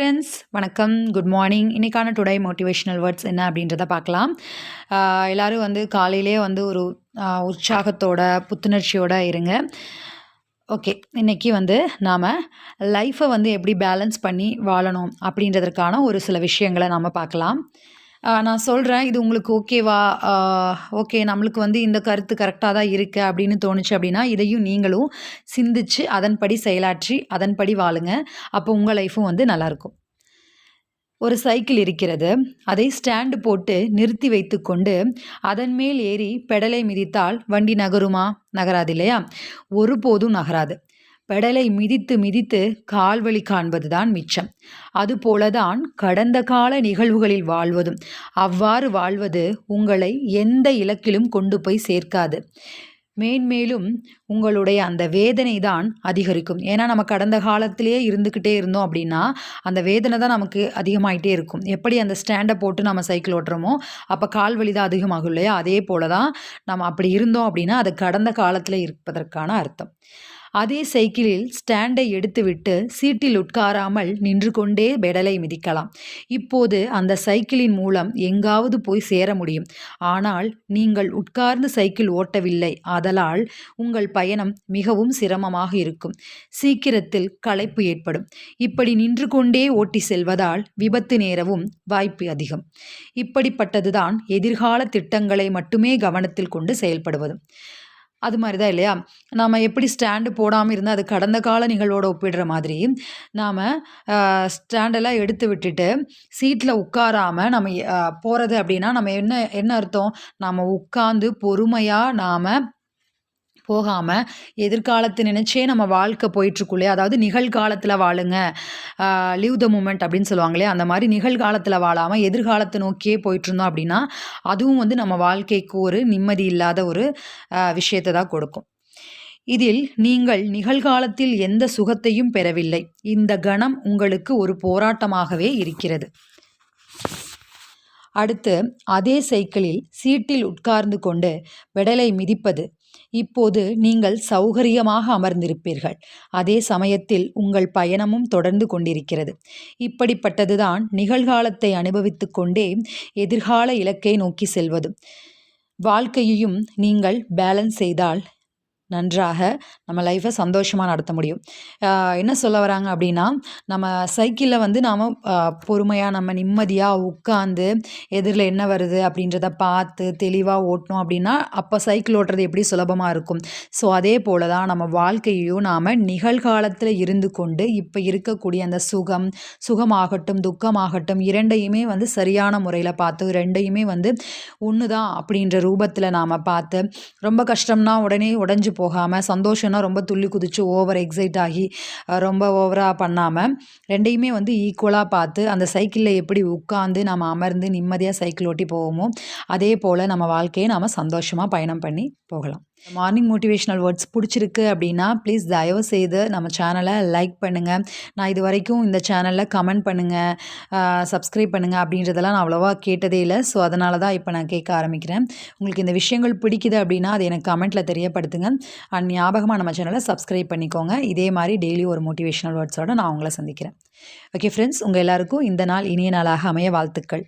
Friends வணக்கம். Good morning இன்றைக்கான today motivational words என்ன அப்படின்றத பார்க்கலாம். எல்லோரும் வந்து காலையிலே வந்து ஒரு உற்சாகத்தோட புத்துணர்ச்சியோடு இருங்க. ஓகே இன்றைக்கி வந்து நாம் லைஃப்பை வந்து எப்படி பேலன்ஸ் பண்ணி வாழணும் அப்படின்றதற்கான ஒரு சில விஷயங்களை நாம் பார்க்கலாம். நான் சொல்கிறேன் இது உங்களுக்கு ஓகேவா? ஓகே நம்மளுக்கு வந்து இந்த கருத்து கரெக்டாக தான் இருக்குது அப்படின்னு தோணுச்சு அப்படின்னா இதையும் நீங்களும் சிந்திச்சு அதன்படி செயலாற்றி அதன்படி வாழுங்க. அப்போ உங்கள் லைஃப்பும் வந்து நல்லாயிருக்கும் ஒரு சைக்கிள் இருக்கிறது. அதை ஸ்டாண்டு போட்டு நிறுத்தி வைத்துக்கொண்டு அதன் மேல் ஏறி பெடலை மிதித்தால் வண்டி நகருமா? நகராது இல்லையா? ஒருபோதும் நகராது. பெடலை மிதித்து மிதித்து கால்வழி காண்பதுதான் மிச்சம். அதுபோலதான் கடந்த கால நிகழ்வுகளில் வாழ்வதும். அவ்வாறு வாழ்வது உங்களை எந்த இலக்கிலும் கொண்டு போய் சேர்க்காது. மேன்மேலும் உங்களுடைய அந்த வேதனை தான் அதிகரிக்கும். ஏன்னா நம்ம கடந்த காலத்திலேயே இருந்துக்கிட்டே இருந்தோம் அப்படின்னா அந்த வேதனை தான் நமக்கு அதிகமாகிட்டே இருக்கும். எப்படி அந்த ஸ்டாண்டை போட்டு நம்ம சைக்கிள் ஓட்டுறோமோ அப்போ கால் வலி தான் அதிகமாகும் இல்லையா? அதே போல தான் நம்ம அப்படி இருந்தோம் அப்படின்னா அது கடந்த காலத்தில் இருப்பதற்கான அர்த்தம். அதே சைக்கிளில் ஸ்டாண்டை எடுத்துவிட்டு சீட்டில் உட்காராமல் நின்று கொண்டே பெடலை மிதிக்கலாம். இப்போது அந்த சைக்கிளின் மூலம் எங்காவது போய் சேர முடியும். ஆனால் நீங்கள் உட்கார்ந்து சைக்கிள் ஓட்டவில்லை. அதலால் உங்கள் பயணம் மிகவும் சிரமமாக இருக்கும். சீக்கிரத்தில் களைப்பு ஏற்படும். இப்படி நின்று கொண்டே ஓட்டி செல்வதால் விபத்து நேரவும் வாய்ப்பு அதிகம். இப்படிப்பட்டதுதான் எதிர்கால திட்டங்களை மட்டுமே கவனத்தில் கொண்டு செயல்படுவது. அது மாதிரி தான் இல்லையா? நாம் எப்படி ஸ்டாண்டு போடாமல் இருந்தால் அது கடந்த கால நிகழ்வோடு ஒப்பிடுற மாதிரி நாம் ஸ்டாண்டெல்லாம் எடுத்து விட்டுட்டு சீட்டில் உட்காராமல் நம்ம போகிறது அப்படின்னா நம்ம என்ன என்ன அர்த்தம்? நாம் உட்காந்து பொறுமையாக நாம் போகாமல் எதிர்காலத்தை நினச்சே நம்ம வாழ்க்கை போயிட்டுருக்குள்ளே. அதாவது நிகழ்காலத்தில் வாழுங்க. லிவ் த மூமெண்ட் அப்படின்னு சொல்லுவாங்களே அந்த மாதிரி நிகழ்காலத்தில் வாழாமல் எதிர்காலத்தை நோக்கியே போயிட்டுருந்தோம் அப்படின்னா அதுவும் வந்து நம்ம வாழ்க்கைக்கு ஒரு நிம்மதி இல்லாத ஒரு விஷயத்தை தான் கொடுக்கும். இதில் நீங்கள் நிகழ்காலத்தில் எந்த சுகத்தையும் பெறவில்லை. இந்த கணம் உங்களுக்கு ஒரு போராட்டமாகவே இருக்கிறது. அடுத்து அதே சைக்கிளில் சீட்டில் உட்கார்ந்து கொண்டு பெடலை மிதிப்பது. இப்போது நீங்கள் சௌகரியமாக அமர்ந்திருப்பீர்கள். அதே சமயத்தில் உங்கள் பயணமும் தொடர்ந்து கொண்டிருக்கிறது. இப்படிப்பட்டதுதான் நிகழ்காலத்தை அனுபவித்து கொண்டே எதிர்கால இலக்கை நோக்கி செல்வது. வாழ்க்கையையும் நீங்கள் பேலன்ஸ் செய்தால் நன்றாக நம்ம லைஃப்பை சந்தோஷமாக நடத்த முடியும். என்ன சொல்ல வராங்க அப்படின்னா நம்ம சைக்கிளில் வந்து நாம் பொறுமையாக நம்ம நிம்மதியாக உட்காந்து எதிரில் என்ன வருது அப்படின்றத பார்த்து தெளிவாக ஓட்டணும் அப்படின்னா அப்போ சைக்கிள் ஓட்டுறது எப்படி சுலபமாக இருக்கும்? ஸோ அதே போல் தான் நம்ம வாழ்க்கையையும் நாம் நிகழ்காலத்தில் இருந்து கொண்டு இப்போ இருக்கக்கூடிய அந்த சுகம் சுகமாகட்டும் துக்கமாகட்டும் இரண்டையுமே வந்து சரியான முறையில் பார்த்து ரெண்டையுமே வந்து ஒன்று தான் அப்படின்ற ரூபத்தில் நாம் பார்த்து ரொம்ப கஷ்டம்னா உடனே உடஞ்சி போகாமல் சந்தோஷம்னா ரொம்ப துள்ளி குதித்து ஓவர் எக்ஸைட் ஆகி ரொம்ப ஓவராக பண்ணாமல் ரெண்டையுமே வந்து ஈக்குவலாக பார்த்து அந்த சைக்கிளில் எப்படி உட்காந்து நம்ம அமர்ந்து நிம்மதியாக சைக்கிள் ஓட்டி போவோமோ அதே போல் நம்ம வாழ்க்கையை நாம் சந்தோஷமாக பயணம் பண்ணி போகலாம். மார்னிங் மோட்டிவேஷ்னல் வேர்ட்ஸ் பிடிச்சிருக்கு அப்படின்னா ப்ளீஸ் தயவு செய்து நம்ம சேனலை லைக் பண்ணுங்கள் நான் இது வரைக்கும் இந்த சேனலில் கமெண்ட் பண்ணுங்கள் சப்ஸ்கிரைப் பண்ணுங்கள் அப்படின்றதெல்லாம் நான் அவ்வளோவா கேட்டதே இல்லை. ஸோ அதனால தான் இப்போ நான் கேட்க ஆரம்பிக்கிறேன். உங்களுக்கு இந்த விஷயங்கள் பிடிக்குது அப்படின்னா அது எனக்கு கமெண்ட்டில் தெரியப்படுத்துங்க. அண்ட் ஞாபகமாக நம்ம சேனலை சப்ஸ்கிரைப் பண்ணிக்கோங்க. இதே மாதிரி டெய்லி ஒரு மோட்டிவேஷ்னல் வேர்ட்ஸோடு நான் உங்களை சந்திக்கிறேன். ஓகே ஃப்ரெண்ட்ஸ் உங்கள் எல்லாருக்கும் இந்த நாள் இனிய நாளாக அமைய வாழ்த்துக்கள்.